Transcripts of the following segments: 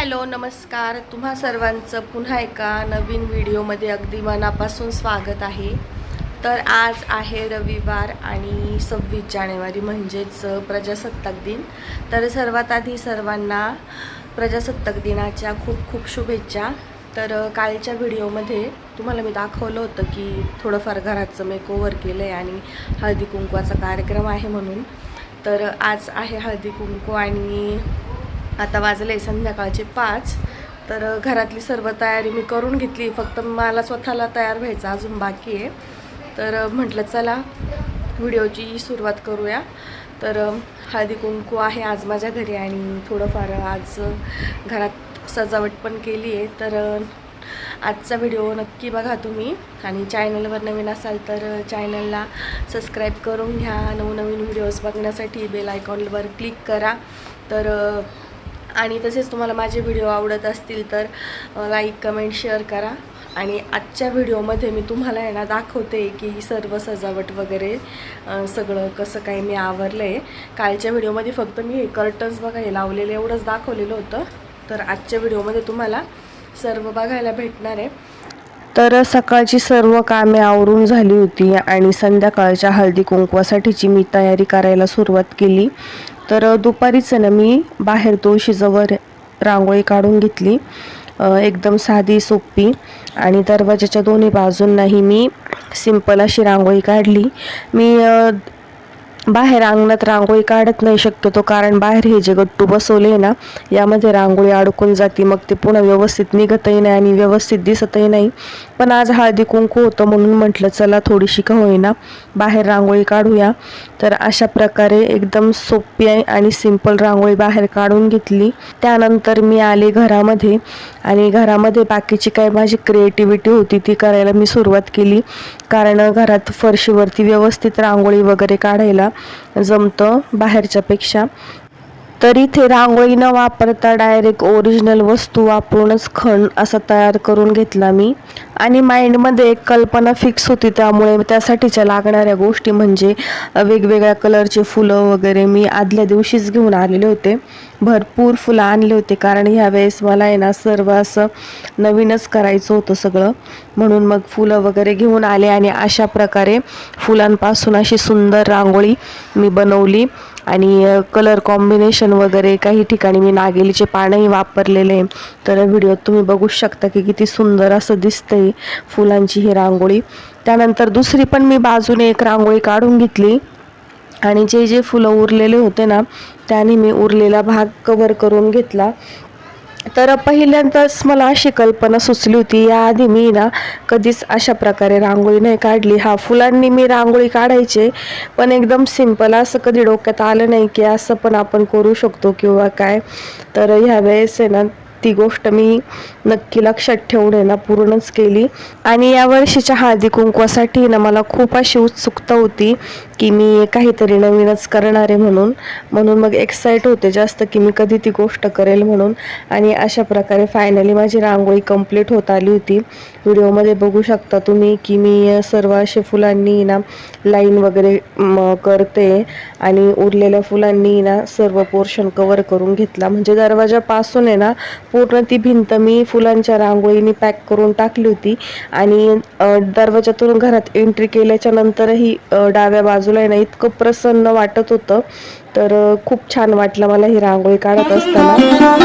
Hello नमस्कार. तुम्हा सर्वांचं पुन्हा एका नवीन व्हिडिओमध्ये अगदी मनापासून स्वागत आहे. तर आज आहे रविवार आणि सव्वीस जानेवारी म्हणजेच प्रजासत्ताक दिन. तर सर्वात आधी सर्वांना प्रजासत्ताक दिनाच्या खूप खूप शुभेच्छा. तर कालच्या व्हिडिओमध्ये तुम्हाला मी दाखवलं होतं की थोडंफार घराचं मेकओव्हर केलं आहे आणि हळदी कुंकवाचा कार्यक्रम आहे म्हणून. तर आज आहे हळदी कुंकू आणि आता वाजले संध्याकाळचे पाच. तर घरातली सर्व तयारी मी करून घेतली. फक्त मला स्वतःला तयार व्हायचं अजून बाकी आहे. तर म्हटलं चला व्हिडिओची सुरुवात करूया. तर हळदी कुंकू आहे आज माझ्या घरी आणि थोडंफार आज घरात सजावट पण केली आहे. तर आजचा व्हिडिओ नक्की बघा तुम्ही. आणि चॅनलवर नवीन असाल तर चॅनलला सबस्क्राईब करून घ्या. नवनवीन व्हिडिओज बघण्यासाठी बेल आयकॉनवर क्लिक करा. तर आणि तसेच तुम्हाला माझे व्हिडिओ आवडत असतील तर लाईक कमेंट शेअर करा. आणि आजच्या व्हिडिओमध्ये मी तुम्हाला आहे ना दाखवते की सर्व सजावट वगैरे सगळं कसं काय मी आवरलं आहे कालच्या व्हिडिओमध्ये फक्त मी हे कर्टन्स बघा हे लावलेलं एवढंच दाखवलेलं होतं. तर आजच्या व्हिडिओमध्ये तुम्हाला सर्व बघायला भेटणार आहे. तर सकाळची सर्व कामे आवरून झाली होती आणि संध्याकाळच्या हळदी कुंकवासाठीची मी तयारी करायला सुरुवात केली. तर दुपारीच ना मी बाहेर तुळशीजवळ रांगोळी काढून घेतली. एकदम साधी सोपी आणि दरवाजाच्या दोन्ही बाजूंनाही मी सिंपल अशी रांगोळी काढली. मी बाहेर अंगणात रांगोळी काढत नाही शक्यतो कारण बाहेर हे जे गट्टू बसवले ना यामध्ये रांगोळी अडकून जाते. मग ते पुन्हा व्यवस्थित निघतही नाही आणि व्यवस्थित दिसतही नाही. पण आज हळदी कुंकू होतं म्हणून म्हटलं चला थोडीशी का होईना बाहेर रांगोळी काढूया. तर अशा प्रकारे एकदम सोपी आहे आणि सिंपल रांगोळी बाहेर काढून घेतली. त्यानंतर मी आले घरामध्ये आणि घरामध्ये बाकीची काय माझी क्रिएटिव्हिटी होती ती करायला मी सुरुवात केली. कारण घरात फरशीवरती व्यवस्थित रांगोळी वगैरे काढायला जमतं बाहेरच्यापेक्षा. तर इथे रांगोळी न वापरता डायरेक्ट ओरिजिनल वस्तू वापरूनच खण असा तयार करून घेतला मी. आणि माइंडमध्ये एक कल्पना फिक्स होती त्यामुळे त्यासाठीच्या लागणाऱ्या गोष्टी म्हणजे वेगवेगळ्या कलरचे फुलं वगैरे मी आदल्या दिवशीच घेऊन आलेले होते. भरपूर फुलं आणले होते कारण ह्या वेळेस मला आहे ना सर्व असं नवीनच करायचं होतं सगळं. म्हणून मग फुलं वगैरे घेऊन आले आणि अशा प्रकारे फुलांपासून अशी सुंदर रांगोळी मी बनवली. आणि कलर कॉम्बिनेशन वगैरे काही ठिकाणी मी नागेलीचे पानंही वापरलेले आहे. तर व्हिडिओत तुम्ही बघू शकता की किती सुंदर असं दिसतंय फुलांची ही रांगोळी. त्यानंतर दुसरी पण मी बाजूने एक रांगोळी काढून घेतली. आणि जे जे फुलं उरलेले होते ना त्याने मी उरलेला भाग कवर करून घेतला. तर पहिल्यांदाच मला अशी कल्पना सुचली होती. याआधी मी ना कधीच अशा प्रकारे रांगोळी नाही काढली. हा फुलांनी मी रांगोळी काढायचे पण एकदम सिंपल असं कधी डोक्यात आलं नाही की असं पण आपण करू शकतो किंवा काय. तर ह्या वेळेस आहे ना ती गोष्ट मी नक्की लक्षात ठेवून आहे ना पूर्णच केली. आणि या वर्षीच्या हळदी कुंकवासाठी ना मला खूप अशी उत्सुकता होती. की मी काहीतरी नवीनच करणार आहे म्हणून म्हणून मग एक्साईट होते जास्त की मी कधी ती गोष्ट करेल म्हणून. आणि अशा प्रकारे फायनली माझी रांगोळी कंप्लीट होत आली होती. व्हिडिओमध्ये बघू शकता तुम्ही की मी सर्व असे फुलांनी ना लाईन वगैरे करते. आणि उरलेल्या फुलांनी ना सर्व पोर्शन कवर करून घेतला. म्हणजे दरवाजापासून आहे ना पूर्ण ती भिंत मी फुलांच्या रांगोळीने पॅक करून टाकली होती. आणि दरवाजातून घरात एंट्री केल्याच्या नंतरही डाव्या बाजू बाजूला आहे ना इतकं प्रसन्न वाटत होतं. तर खूप छान वाटलं मला ही रांगोळी काढत असताना.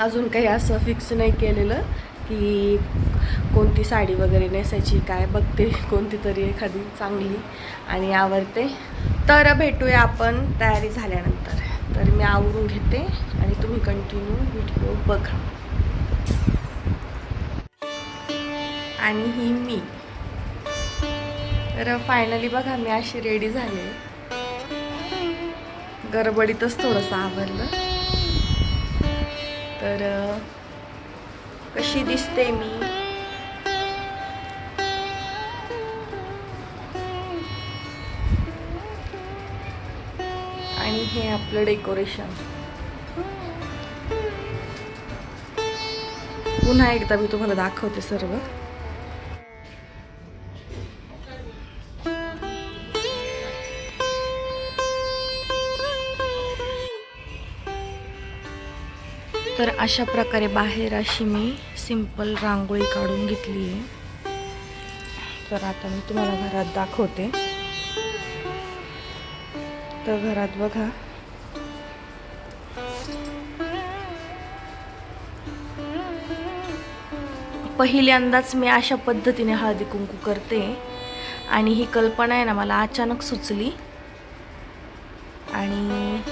अजून काही असं फिक्स नाही केलेलं की कोणती साडी वगैरे नेसायची काय बघते कोणती तरी एखादी चांगली आणि आवडते. तर भेटूया आपण तयारी झाल्यानंतर. तर मी आवरून घेते आणि तुम्ही कंटिन्यू व्हिडिओ बघा. आणि ही मी. तर फायनली बघा मी अशी रेडी झाले. गडबडीतच थोडंसं आवरलं. तर कशी दिसते मी? आणि हे आपलं डेकोरेशन. पुन्हा एकदा मी तुम्हाला दाखवते सर्व. तर अशा प्रकारे बाहेर अशी मी सिंपल रांगोळी काढून घेतली आहे. तर आता मी तुम्हाला घरात दाखवते. तर घरात बघा. पहिल्यांदाच मी अशा पद्धतीने हळदी कुंकू करते. आणि ही कल्पना आहे ना मला अचानक सुचली. आणि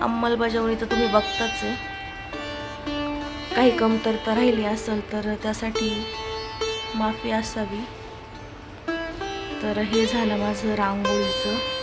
अंमलबजावणी तर तुम्ही बघताच आहे. काही कमतरता राहिली असेल तर त्यासाठी माफी असावी. तर हे झालं माझं रांगोळीचं.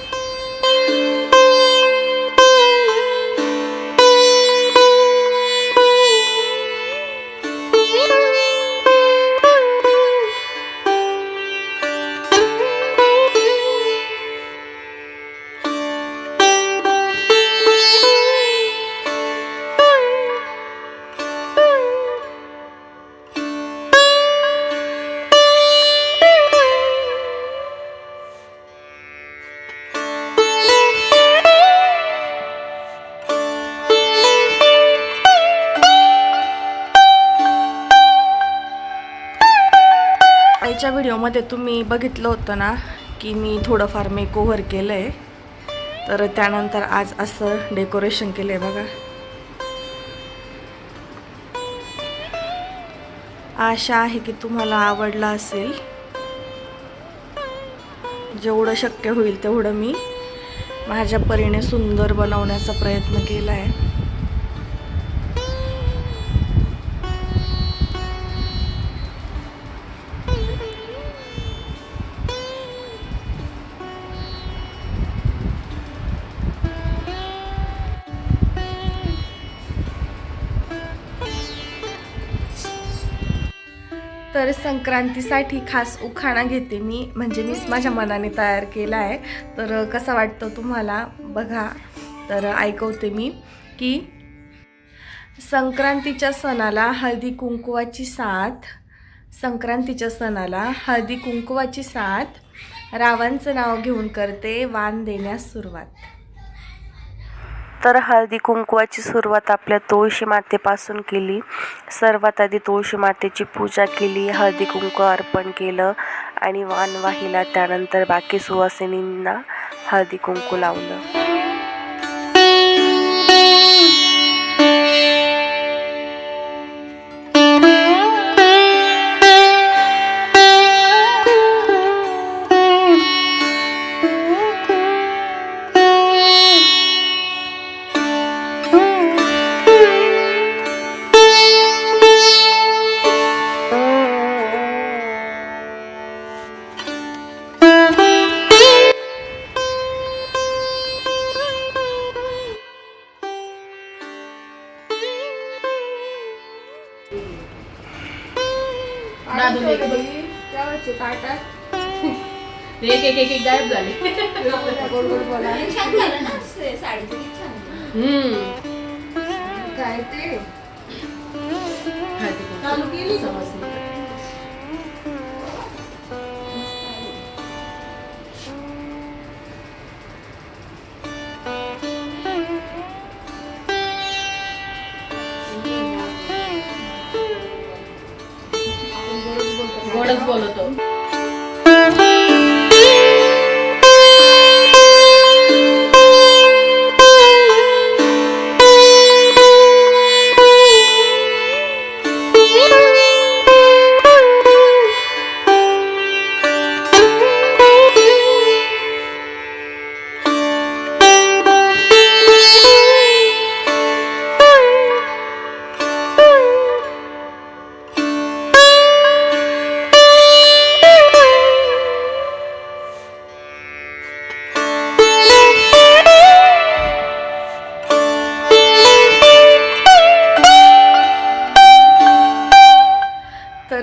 आईच्या व्हिडिओमध्ये तुम्ही बघितलं होतं ना की मी थोडंफार मेकओव्हर केलं आहे तर त्यानंतर आज असं डेकोरेशन केलं आहे बघा. आशा आहे की तुम्हाला आवडला असेल. जेवढं शक्य होईल तेवढं मी माझ्या परीने सुंदर बनवण्याचा प्रयत्न केला आहे तर संक्रांतीसाठी खास उखाणा घेते मी. म्हणजे मीच माझ्या मनाने तयार केला आहे. तर कसा वाटतं तुम्हाला? बघा. तर ऐकवते मी की संक्रांतीच्या सणाला हळदी कुंकुवाची साथ. संक्रांतीच्या सणाला हळदी कुंकुवाची साथ. रावांचं नाव घेऊन करते वाण देण्यास सुरुवात. तर हळदी कुंकवाची सुरुवात आपल्या तुळशी मातेपासून केली. सर्वात आधी तुळशी मातेची पूजा केली हळदी कुंकू अर्पण केलं आणि वाण वाहिला त्यानंतर बाकी सुवासिनींना हळदी कुंकू लावलं. एक एक एक एक गायब झाले हम्म काय ते हळदी कुंकू. चालू केली? समजली. गोडच बोलतो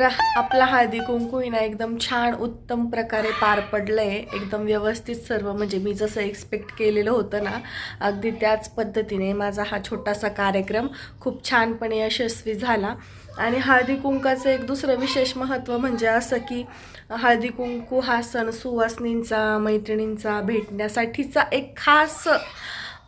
तर आपला हळदी कुंकू ना एकदम छान उत्तम प्रकारे पार पडलं आहे एकदम व्यवस्थित सर्व म्हणजे मी जसं एक्सपेक्ट केलेलं होतं ना अगदी त्याच पद्धतीने माझा हा छोटासा कार्यक्रम खूप छानपणे यशस्वी झाला. आणि हळदी कुंकाचं एक दुसरं विशेष महत्त्व म्हणजे असं की हळदी कुंकू हा सण सुवासनींचा मैत्रिणींचा भेटण्यासाठीचा एक खास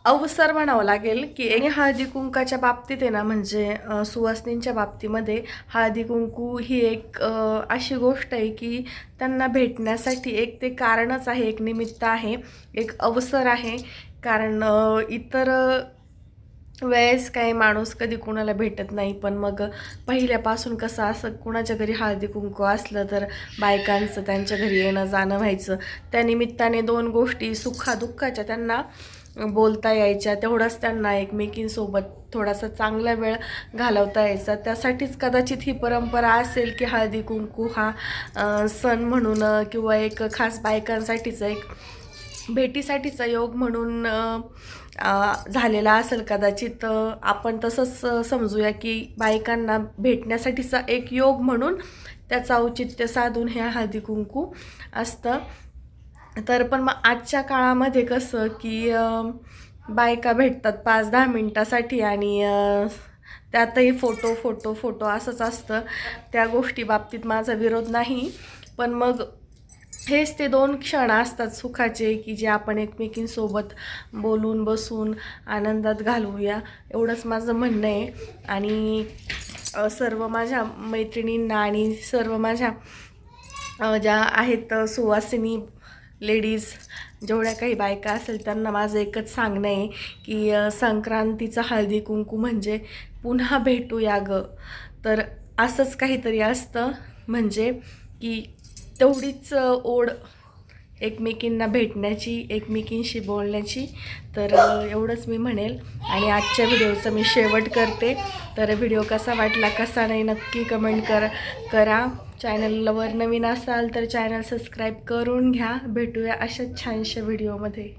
अवसर म्हणावं लागेल की एक हळदी कुंकाच्या बाबतीत आहे ना म्हणजे सुवासनींच्या बाबतीमध्ये हळदी कुंकू ही एक अशी गोष्ट आहे की त्यांना भेटण्यासाठी एक ते कारणच आहे एक निमित्त आहे एक अवसर आहे. कारण इतर वेळेस काही माणूस कधी कुणाला भेटत नाही पण मग पहिल्यापासून कसं असं कुणाच्या घरी हळदी कुंकू असलं तर बायकांचं त्यांच्या घरी येणं जाणं व्हायचं. त्या निमित्ताने दोन गोष्टी सुखादुःखाच्या त्यांना बोलता यायच्या तेवढाच त्यांना एकमेकींसोबत थोडासा चांगला वेळ घालवता यायचा. त्यासाठीच कदाचित ही परंपरा असेल की हळदी कुंकू हा सण म्हणून किंवा एक खास बायकांसाठीचा एक भेटीसाठीचा योग म्हणून झालेला असेल कदाचित आपण तसंच समजूया की बायकांना भेटण्यासाठीचा एक योग म्हणून त्याचं औचित्य साधून हे हळदी कुंकू असतं. तर पण मग आजच्या काळामध्ये कसं की बायका भेटतात पाच दहा मिनटासाठी आणि त्यातही फोटो फोटो फोटो असंच असतं. त्या गोष्टी बाबतीत माझा विरोध नाही. पण मग हेच ते दोन क्षण असतात सुखाचे की जे आपण एकमेकींसोबत बोलून बसून आनंदात घालवूया एवढंच माझं म्हणणं आहे. आणि सर्व माझ्या मैत्रिणींना आणि सर्व माझ्या ज्या आहेत सुवासिनी लेडीज जेवढ्या काही बायका असेल त्यांना माझं एकच सांगणं आहे की संक्रांतीचा हळदी कुंकू म्हणजे पुन्हा भेटूया ग. तर असंच काहीतरी असतं म्हणजे की तेवढीच ओढ एकमेकींना भेटण्याची एकमेकींशी बोलण्याची. तर एवढंच मी म्हणेल. आणि आजच्या व्हिडिओचा मी शेवट करते. तर व्हिडिओ कसा वाटला कसा नाही नक्की कमेंट कर करा. चॅनलवर नवीन असाल तर चॅनल सबस्क्राईब करून घ्या. भेटूया अशाच छानशा व्हिडिओमध्ये.